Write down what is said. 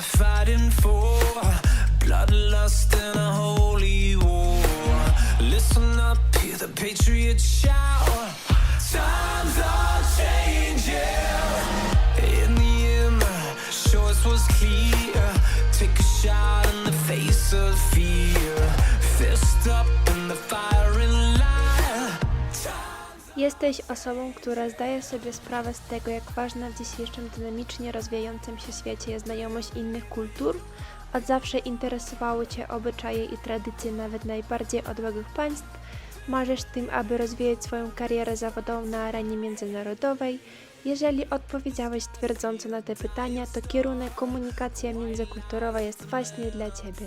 fighting for bloodlust and a holy war. Listen up, hear the patriots shout. Times are changing. In the end, choice was clear. Take a shot in the face of fear. Fist up in the line. Jesteś osobą, która zdaje sobie sprawę z tego, jak ważna w dzisiejszym dynamicznie rozwijającym się świecie jest znajomość innych kultur. Od zawsze interesowały Cię obyczaje i tradycje nawet najbardziej odległych państw. Marzysz tym, aby rozwijać swoją karierę zawodową na arenie międzynarodowej. Jeżeli odpowiedziałeś twierdząco na te pytania, to kierunek komunikacja międzykulturowa jest właśnie dla Ciebie.